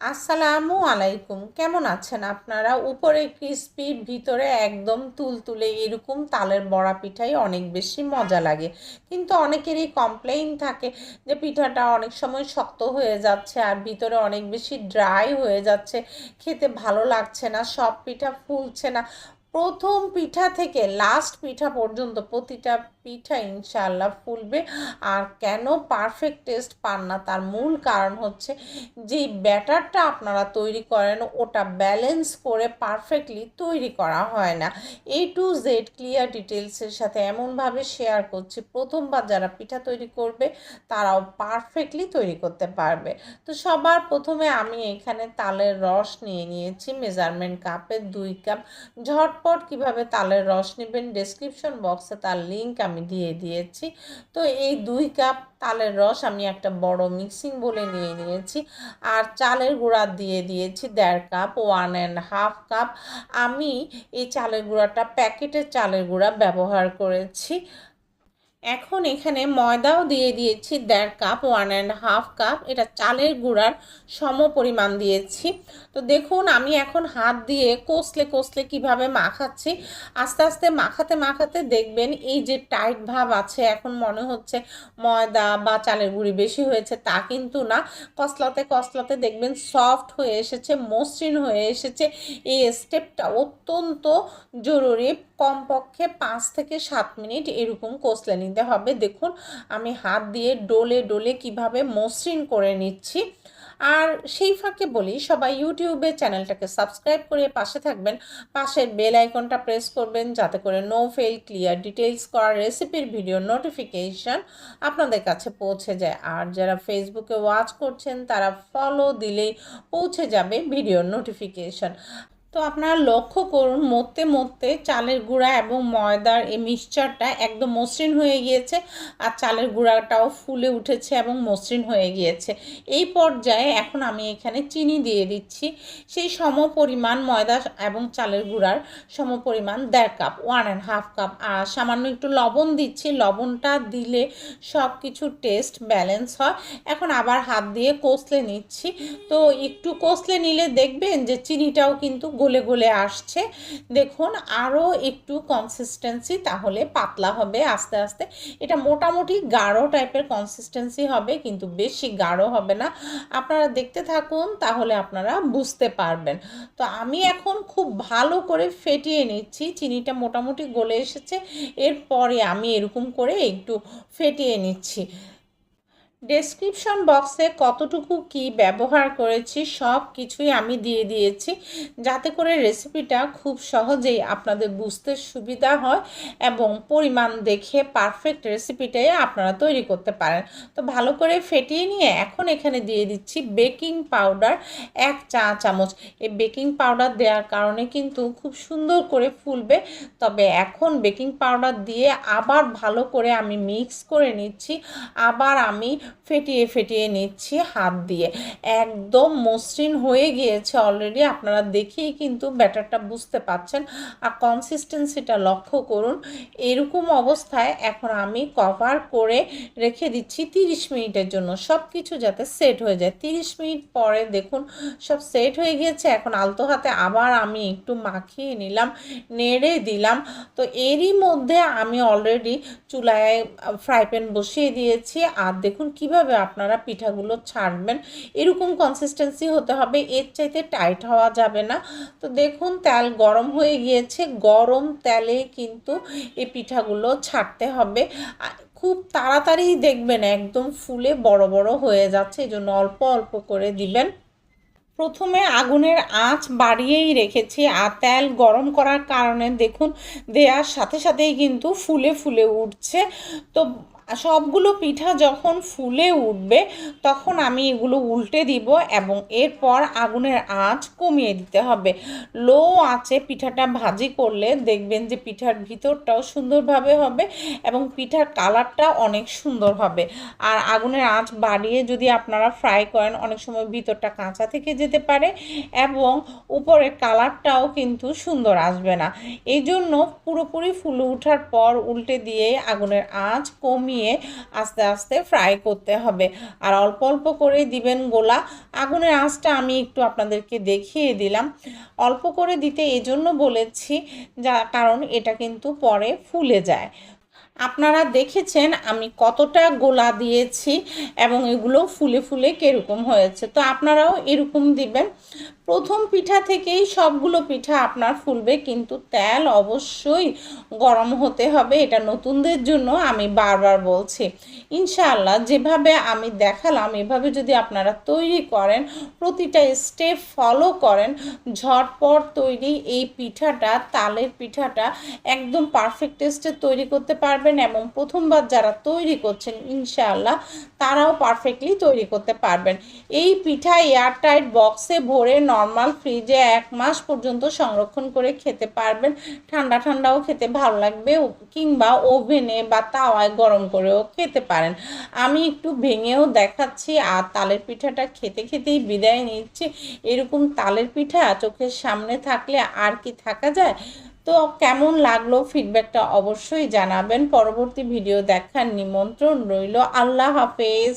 আসসালামু আলাইকুম। কেমন আছেন আপনারা? উপরে ক্রিস্পি, ভিতরে একদম তুলতুলে এরকম তালের বড়া পিঠাই অনেক বেশি মজা লাগে। কিন্তু অনেকেরই কমপ্লেইন থাকে যে পিঠাটা অনেক সময় শক্ত হয়ে যাচ্ছে আর ভিতরে অনেক বেশি ড্রাই হয়ে যাচ্ছে। খেতে ভালো লাগছে না, সব পিঠা ফুলছে না। প্রথম পিঠা থেকে লাস্ট পিঠা পর্যন্ত প্রতিটা পিঠা ইনশাল্লাহ ফুলবে। আর কেন পারফেক্ট টেস্ট পান না? তার মূল কারণ হচ্ছে যেই ব্যাটারটা আপনারা তৈরি করেন, ওটা ব্যালেন্স করে পারফেক্টলি তৈরি করা হয় না। এ টু জেড ক্লিয়ার ডিটেলসের সাথে এমনভাবে শেয়ার করছি, প্রথমবার যারা পিঠা তৈরি করবে, তারাও পারফেক্টলি তৈরি করতে পারবে। তো সবার প্রথমে আমি এখানে তালের রস নিয়ে নিয়েছি মেজারমেন্ট কাপের দুই কাপ ঝটপট কীভাবে তালের রস নেবেন ডেসক্রিপশন বক্সে তার লিঙ্ক আমি দিয়ে দিয়েছি। তো এই দুই কাপ তালের রস আমি একটা বড় মিক্সিং বলে নিয়ে নিয়েছি। আর চালের গুঁড়া দিয়ে দিয়েছি দেড় cup one and half cup আমি এই চালের গুঁড়াটা, প্যাকেটের চালের গুঁড়া ব্যবহার করেছি। এখন এখানে ময়দাও দিয়ে দিয়েছি দেড় cup one and half cup এটা চালের গুঁড়ার সম পরিমাণ দিয়েছি। তো দেখুন, আমি এখন হাত দিয়ে কষলে কষলে কীভাবে মাখাচ্ছি, আস্তে আস্তে মাখাতে মাখাতে দেখবেন এই যে টাইট ভাব আছে, এখন মনে হচ্ছে ময়দা বা চালের গুঁড়ি বেশি হয়েছে, তা কিন্তু না। কসলাতে কসলাতে দেখবেন সফট হয়ে এসেছে, মসৃণ হয়ে এসেছে। এই স্টেপটা অত্যন্ত জরুরি, কমপক্ষে পাঁচ থেকে সাত মিনিট এরকম কষলে নিতে হবে। দেখুন, আমি হাত দিয়ে ডোলে ডোলে কীভাবে মসৃণ করে নিচ্ছি। আর সেই ফাঁকে বলি, সবাই ইউটিউবে চ্যানেলটাকে সাবস্ক্রাইব করে পাশে থাকবেন। পাশের বেল আইকনটা প্রেস করবেন যাতে করে নো ফেল ক্লিয়ার ডিটেলস করা রেসিপির ভিডিও নোটিফিকেশন আপনাদের কাছে পৌঁছে যায়। আর যারা ফেসবুকে ওয়াচ করছেন, তারা ফলো দিলেই পৌঁছে যাবে ভিডিও নোটিফিকেশন তো আপনারা লক্ষ্য করুন, মরতে মরতে চালের গুঁড়া এবং ময়দার এই মিক্সচারটা একদম মসৃণ হয়ে গিয়েছে আর চালের গুঁড়াটাও ফুলে উঠেছে এবং মসৃণ হয়ে গিয়েছে। এই পর্যায়ে এখন আমি এখানে চিনি দিয়ে দিচ্ছি। সেই সম পরিমাণ ময়দা এবং চালের গুঁড়ার সম পরিমাণ দেড় cup one and half cup আর সামান্য একটু লবণ দিচ্ছি। লবণটা দিলে সব কিছু টেস্ট ব্যালেন্স হয়। এখন আবার হাত দিয়ে কষলে নিচ্ছি। তো একটু কষলে নিলে দেখবেন যে চিনিটাও কিন্তু গলে গলে আসছে। দেখুন আরও একটু কনসিস্টেন্সি তাহলে পাতলা হবে আস্তে আস্তে। এটা মোটামুটি গাঢ় টাইপের কনসিস্টেন্সি হবে, কিন্তু বেশি গাঢ় হবে না। আপনারা দেখতে থাকুন, তাহলে আপনারা বুঝতে পারবেন। তো আমি এখন খুব ভালো করে ফেটিয়ে নিচ্ছি। চিনিটা মোটামুটি গলে এসেছে। এরপরে আমি এরকম করে একটু ফেটিয়ে নিচ্ছি। ডেসক্রিপশন বক্সে কতটুকু কি ব্যবহার করেছি, সব কিছুই আমি দিয়ে দিয়েছি, যাতে করে রেসিপিটা খুব সহজেই আপনাদের বুঝতে সুবিধা হয় এবং পরিমাণ দেখে পারফেক্ট রেসিপিটাই আপনারা তৈরি করতে পারেন। তো ভালো করে ফেটিয়ে নিয়ে এখন এখানে দিয়ে দিচ্ছি বেকিং পাউডার এক চা চামচ। এই বেকিং পাউডার দেওয়ার কারণে কিন্তু খুব সুন্দর করে ফুলবে। তবে এখন বেকিং পাউডার দিয়ে আবার ভালো করে আমি মিক্স করে নিচ্ছি। আবার আমি ফেটিয়ে ফেটিয়ে নিচ্ছি হাত দিয়ে। একদম মসৃণ হয়ে গিয়েছে অলরেডি আপনারা দেখেই কিন্তু ব্যাটারটা বুঝতে পাচ্ছেন। আর কনসিস্টেন্সিটা লক্ষ্য করুন, এরকম অবস্থায় এখন আমি কভার করে রেখে দিচ্ছি তিরিশ মিনিটের জন্য। সব কিছু যাতে সেট হয়ে যায়। তিরিশ মিনিট পরে দেখুন, সব সেট হয়ে গিয়েছে। এখন আলতো হাতে আবার আমি একটু মাখিয়ে নিলাম, নেড়ে দিলাম। তো এরই মধ্যে আমি অলরেডি চুলায় ফ্রাই প্যান বসিয়ে দিয়েছি। আর দেখুন কীভাবে আপনারা পিঠাগুলো ছাড়বেন? এরকম কনসিস্টেন্সি হতে হবে, এর চাইতে টাইট হওয়া যাবে না। তো দেখুন, তেল গরম হয়ে গিয়েছে, গরম তেলে কিন্তু এই পিঠাগুলো ছাড়তে হবে। খুব তাড়াতাড়ি দেখবেন একদম ফুলে বড় বড় হয়ে যাচ্ছে এই জন্য অল্প অল্প করে দিবেন। প্রথমে আগুনের আঁচ বাড়িয়েই রেখেছি, আর তেল গরম করার কারণে দেখুন, দেওয়ার সাথে সাথেই কিন্তু ফুলে ফুলে উঠছে। তো সবগুলো পিঠা যখন ফুলে উঠবে, তখন আমি এগুলো উল্টে দিব এবং এরপর আগুনের আঁচ কমিয়ে দিতে হবে। লো আঁচে পিঠাটা ভাজি করলে দেখবেন যে পিঠার ভিতরটাও সুন্দরভাবে হবে এবং পিঠার কালারটা অনেক সুন্দর হবে। আর আগুনের আঁচ বাড়িয়ে যদি আপনারা ফ্রাই করেন, অনেক সময় ভিতরটা কাঁচা থেকে যেতে পারে এবং উপরের কালারটাও কিন্তু সুন্দর আসবে না। এই জন্য পুরোপুরি ফুলে ওঠার পর উল্টে দিয়ে আগুনের আঁচ কমিয়ে নিয়ে আস্তে আস্তে ফ্রাই করতে হবে। আর অল্প অল্প করে দিবেন গোলা। আগুনের আঁচটা আমি একটু আপনাদেরকে দেখিয়ে দিলাম। অল্প করে দিতে এজন্য বলেছি যা, কারণ এটা কিন্তু পরে ফুলে যায়। আপনারা দেখেছেন আমি কতটা গোলা দিয়েছি এবং এগুলো ফুলে ফুলে কীরকম হয়েছে। তো আপনারাও এরকম দিবেন। প্রথম পিঠা থেকেই সবগুলো পিঠা আপনার ফুলবে, কিন্তু তেল অবশ্যই গরম হতে হবে। এটা নতুনদের জন্য আমি বারবার বলছি। ইনশাআল্লাহ যেভাবে আমি দেখালাম, এভাবে যদি আপনারা তৈরি করেন, প্রতিটা স্টেপ ফলো করেন, ঝটপট তৈরি এই পিঠাটা, তালের পিঠাটা একদম পারফেক্ট টেস্টে তৈরি করতে পারবেন এবং প্রথমবার যারা তৈরি করছেন, ইনশাআল্লাহ তারাও পারফেক্টলি তৈরি করতে পারবেন। এই পিঠা এয়ারটাইট বক্সে ভরে নর্মাল ফ্রিজে এক মাস পর্যন্ত সংরক্ষণ করে খেতে পারবেন। ঠান্ডা ঠান্ডাও খেতে ভালো লাগবে কিংবা ওভেনে বা তাওয়ায় গরম করেও খেতে পারেন। আমি একটু ভেঙেও দেখাচ্ছি, আর তালের পিঠাটা খেতে খেতেই বিদায় নিচ্ছি। এরকম তালের পিঠা চোখের সামনে থাকলে আর কি থাকা যায়? তো কেমন লাগল ফিডব্যাকটা অবশ্যই জানাবেন। পরবর্তী ভিডিও দেখার নিমন্ত্রণ রইল। আল্লাহ হাফেজ।